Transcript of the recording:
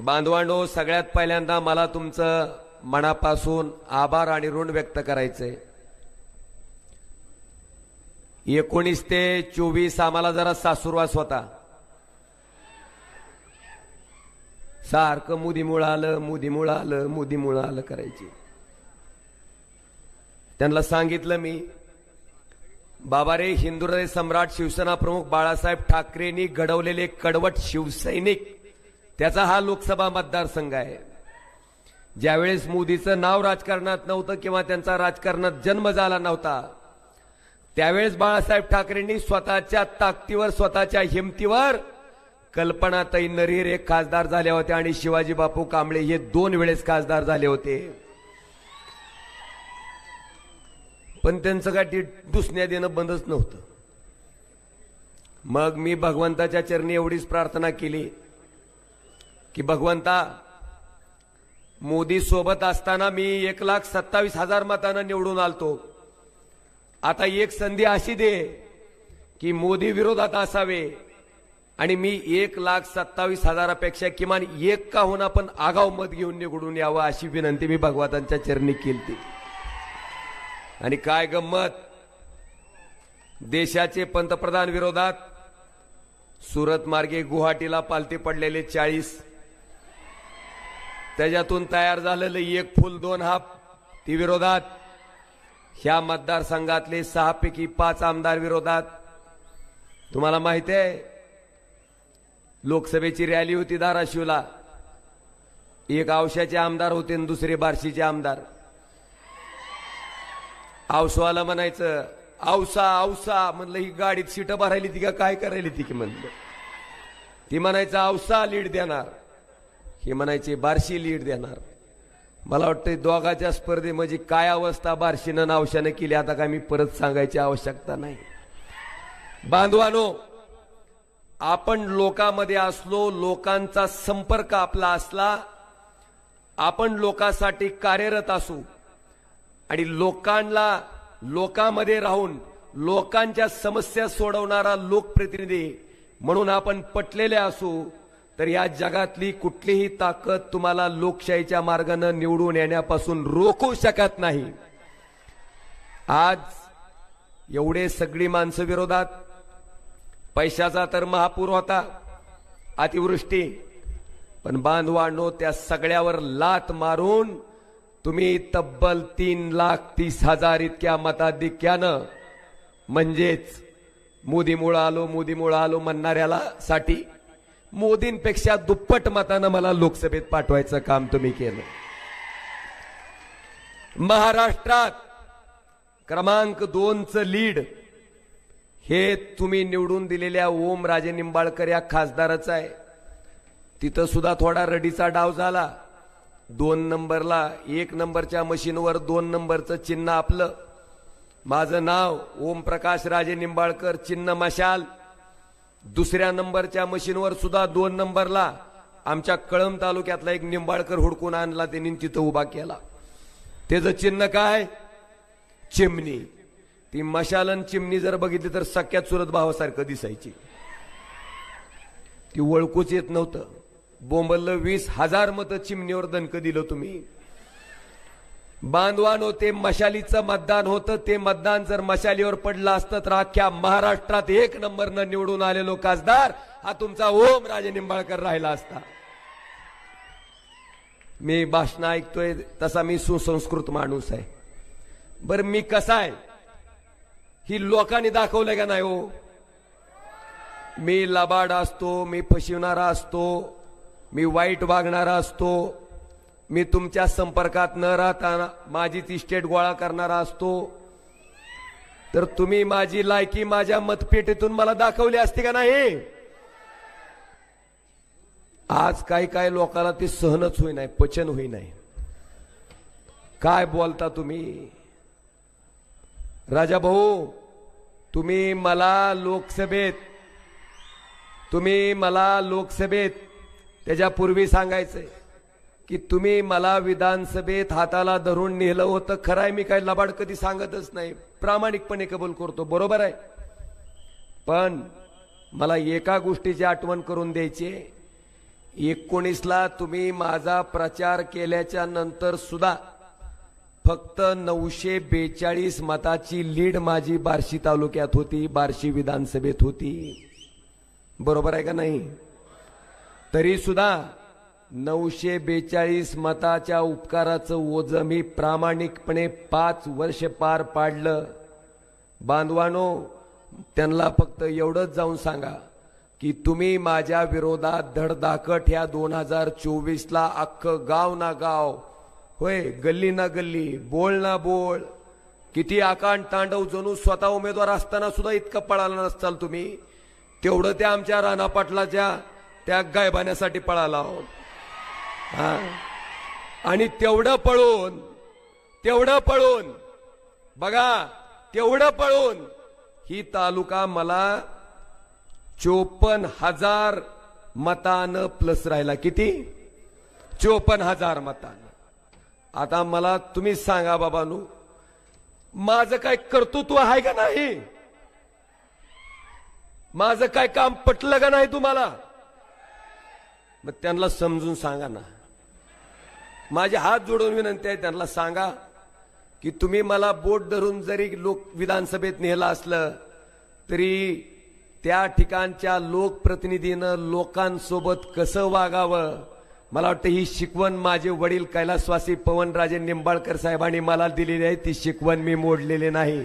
बांधवांडो सगळ्यात पहिल्यांदा मला तुमचं मनापासून आभार आणि ऋण व्यक्त करायचंय. एकोणीस ते चोवीस आम्हाला जरा सासुरवास होता. सारखं मुदीमुळं आलं मुदीमुळं आलं मुदीमुळं आलं करायची. त्यांना सांगितलं मी बाबा रे हिंदुराय सम्राट शिवसेना प्रमुख बाळासाहेब ठाकरेंनी घडवलेले कडवट शिवसैनिक त्याचा हा लोकसभा मतदारसंघ आहे. ज्यावेळेस मोदीचं नाव राजकारणात नव्हतं किंवा त्यांचा राजकारणात जन्म झाला नव्हता त्यावेळेस बाळासाहेब ठाकरेंनी स्वतःच्या ताकदीवर स्वतःच्या हिमतीवर कल्पनाताई नरीर एक खासदार झाल्या होत्या आणि शिवाजी बापू कांबळे हे दोन वेळेस खासदार झाले होते. पण त्यांचं गाठी दुसण्या देणं बंदच नव्हतं. मग मी भगवंताच्या चरणी एवढीच प्रार्थना केली. की भगवंता मोदी सोबत असताना मी एक लाख सत्तावीस हजार मतांना निवडून आलतो. आता एक संधी अशी दे की मोदी विरोधात असावे आणि मी एक लाख सत्तावीस हजारापेक्षा किमान एक का होणार पण आगाव मत घेऊन निवडून यावं अशी विनंती मी भगवंतांच्या चरणी केली आणि काय गंमत देशाचे पंतप्रधान विरोधात सुरत मार्गे गुवाहाटीला पालते पडलेले चाळीस त्याच्यातून तयार झालेलं एक फुल दोन हाफ ती विरोधात. ह्या मतदारसंघातले सहापैकी पाच आमदार विरोधात. तुम्हाला माहिती आहे लोकसभेची रॅली होती धाराशिवला. एक औशाचे आमदार होते आणि दुसरे बार्शीचे आमदार. औसवाला म्हणायचं औसा औसा म्हणलं ही गाडीत सीट भरायली ती का काय करायली ती की म्हणलं. ती म्हणायचं औसा लीड देणार. हे म्हणायचे बारशी लीड देणार. मला वाटतंय दोघाच्या स्पर्धे म्हणजे काय अवस्था बारशीनं नावशानं केली आता काय मी परत सांगायची आवश्यकता नाही. बांधवानो आपण लोकांमध्ये असलो लोकांचा संपर्क आपला असला आपण लोकांसाठी कार्यरत असू आणि लोकांना लोकांमध्ये राहून लोकांच्या समस्या सोडवणारा लोकप्रतिनिधी म्हणून आपण पटलेले असू तर या जगातली कुठलीही ताकद तुम्हाला लोकशाहीच्या मार्गानं निवडून येण्यापासून रोखू शकत नाही. आज एवढे सगळी माणसं विरोधात. पैशाचा तर महापूर होता अतिवृष्टी. पण बांधवांनो त्या सगळ्यावर लात मारून तुम्ही तब्बल तीन लाख तीस हजार इतक्या मताधिक्यानं म्हणजेच मोदीमुळं आलो मोदीमुळं आलो म्हणणाऱ्याला साठी मोदींपेक्षा दुप्पट मतानं मला लोकसभेत पाठवायचं काम तुम्ही केलं. महाराष्ट्रात क्रमांक दोनचं लीड हे तुम्ही निवडून दिलेल्या ओम राजे निंबाळकर या खासदाराचं आहे. तिथं सुद्धा थोडा रडीचा डाव झाला. दोन नंबरला एक नंबरच्या मशीनवर दोन नंबरचं चिन्ह आपलं. माझं नाव ओमप्रकाश राजे निंबाळकर चिन्ह मशाल. दुसऱ्या नंबरच्या मशीनवर सुद्धा दोन नंबरला आमच्या कळंब तालुक्यातला एक निंबाळकर हुडकून आणला त्यांनी तिथं उभा केला. त्याचं चिन्ह काय? चिमणी. ती मशालन चिमणी जर बघितली तर सख्यात सुरत भावासारखं दिसायची. ती ओळखूच येत नव्हतं. बोंबललं वीस हजार मतं चिमणीवर दणकं दिलं तुम्ही. बांधवानो ते मशालीचं मतदान होतं. ते मतदान जर मशालीवर पडलं असतं तर अख्ख्या महाराष्ट्रात एक नंबरनं निवडून आलेलो खासदार हा तुमचा ओम राजे निंबाळकर राहिला असता. मी भाषण ऐकतोय तसा मी सुसंस्कृत माणूस आहे. बरं मी कसा आहे? ही लोकांनी दाखवलं का नाही हो? मी लबाड असतो मी फसवणारा असतो मी वाईट वागणारा असतो मी तुमच्या संपर्कात न राहता माझीच इस्टेट गोळा करणारा असतो. तर तुम्ही माझी लायकी माझ्या मतपेटीतून मला दाखवली असती का नाही? आज काही काही लोकांना ते सहनच होई नाही पचन होई नाही. काय बोलता तुम्ही? राजा भाऊ तुम्ही मला लोकसभेत तुम्ही मला लोकसभेत त्याच्यापूर्वी सांगायचंय. की तुम्ही मला विधानसभेत हाताला धरून नेलं होतं. खरं आहे मी काही लबाड कधी सांगतच नाही. प्रामाणिकपणे कबूल करतो. बरोबर आहे? पण मला एका गोष्टीची आठवण करून द्यायची आहे. एकोणीसला तुम्ही माझा प्रचार केल्याच्यानंतर सुद्धा फक्त नऊशे बेचाळीस मताची लीड माझी बार्शी तालुक्यात होती बार्शी विधानसभेत होती. बरोबर आहे का नाही? तरी सुद्धा नऊशे बेचाळीस मताच्या उपकाराचं ओझं मी प्रामाणिकपणे पाच वर्ष पार पाडलं. बांधवानो त्यांना फक्त एवढंच जाऊन सांगा की तुम्ही माझ्या विरोधात धडधाकट ह्या दोन हजार चोवीसला अख्खं गाव ना गाव होय गल्ली ना गल्ली बोल ना बोल किती आकांड तांडव जणू स्वतः उमेदवार असताना सुद्धा इतकं पळाला नसताल तुम्ही तेवढं त्या आमच्या राणा पाटलाच्या त्या गायबाण्यासाठी पळाला आहोत. हा. आणि तेवढं पळून तेवढं पळून बघा तेवढं पळून ही तालुका मला चोपन्न हजार मतानं प्लस राहिला. किती? चोपन्न हजार मतानं. आता मला तुम्ही सांगा बाबानू माझं काय कर्तृत्व आहे का नाही? माझं काय काम पटलं का नाही तुम्हाला? मग त्यांना समजून सांगा ना. माझे हात जोडून विनंती आहे त्यांना सांगा की तुम्ही मला बोट धरून जरी लोक विधानसभेत नेलं असलं तरी त्या ठिकाणच्या लोकप्रतिनिधीनं लोकांसोबत कसं वागावं? मला वाटतं ही शिकवण माझे वडील कैलासवासी पवनराजे निंबाळकर साहेबांनी मला दिलेली आहे ती शिकवण मी मोडलेली नाही.